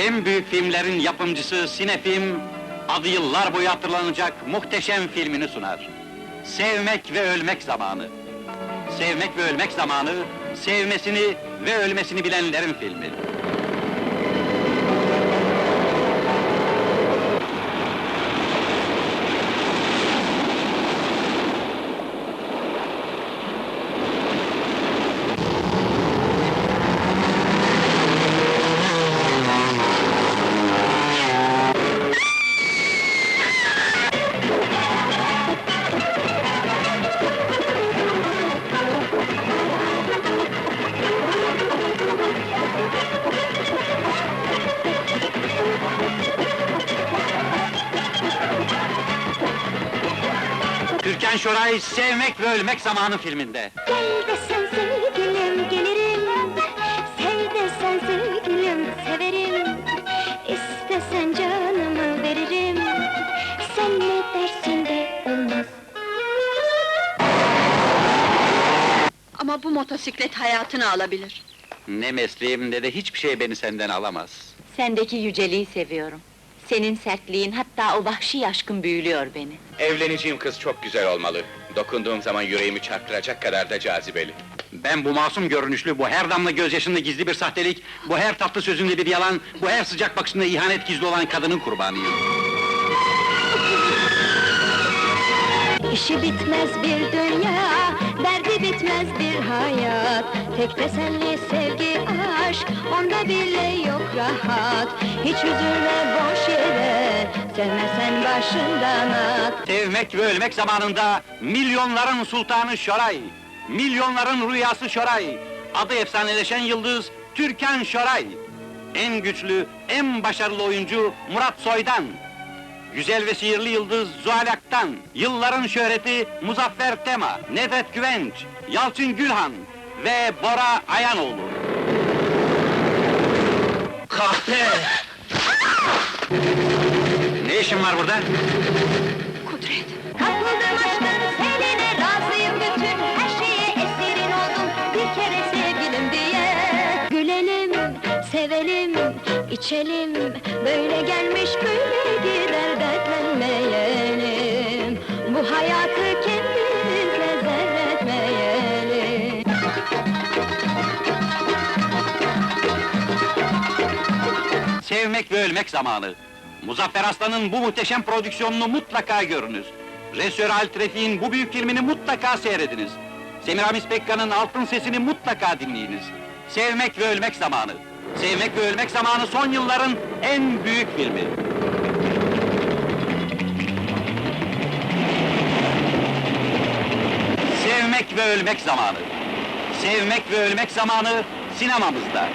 en büyük filmlerin yapımcısı Sinefilm, adı yıllar boyu hatırlanacak muhteşem filmini sunar. Sevmek ve ölmek zamanı. Sevmek ve ölmek zamanı, sevmesini ve ölmesini bilenlerin filmi. Türkan Şoray, Sevmek ve Ölmek Zamanı filminde. Gel desen sevgilim gelirim Sev desen sevgilim severim İstesen canımı veririm Sen ne dersin de olmaz Ama bu motosiklet hayatını alabilir. Ne mesleğim ne de hiçbir şey beni senden alamaz. Sendeki yüceliği seviyorum. Senin sertliğin, hatta o vahşi aşkın büyülüyor beni. Evleneceğim kız çok güzel olmalı. Dokunduğum zaman yüreğimi çarptıracak kadar da cazibeli. Ben bu masum görünüşlü, bu her damla gözyaşında gizli bir sahtelik, bu her tatlı sözünde bir yalan, bu her sıcak bakışında ihanet gizli olan kadının kurbanıyım. İşi bitmez bir dünya bitmez bir hayat. Tek teselli sevgi aşk Onda bile yok rahat. Hiç üzülme boş yere Sevmesen başından at. Sevmek ve ölmek zamanında milyonların sultanı Şoray, milyonların rüyası Şoray, adı efsaneleşen yıldız Türkan Şoray, en güçlü, en başarılı oyuncu Murat Soy'dan, güzel ve sihirli yıldız Zuhal Ak'tan, yılların şöhreti Muzaffer Tema, Nefet Güvenç, Yalçın Gülhan ve Bora Ayanoğlu. Kahpe! ne işin var burada? Sevelim, içelim böyle gelmiş böyle gider dertlenmeyelim Bu hayatı kendimizle zerretmeyelim Sevmek ve ölmek zamanı. Muzaffer Aslan'ın bu muhteşem prodüksiyonunu mutlaka görünüz. Resör Altrefik'in bu büyük filmini mutlaka seyrediniz. Semiramis Pekka'nın Altın Sesini mutlaka dinleyiniz. Sevmek ve ölmek zamanı. Sevmek ve ölmek zamanı son yılların en büyük filmi. Sevmek ve ölmek zamanı. Sevmek ve ölmek zamanı sinemamızda.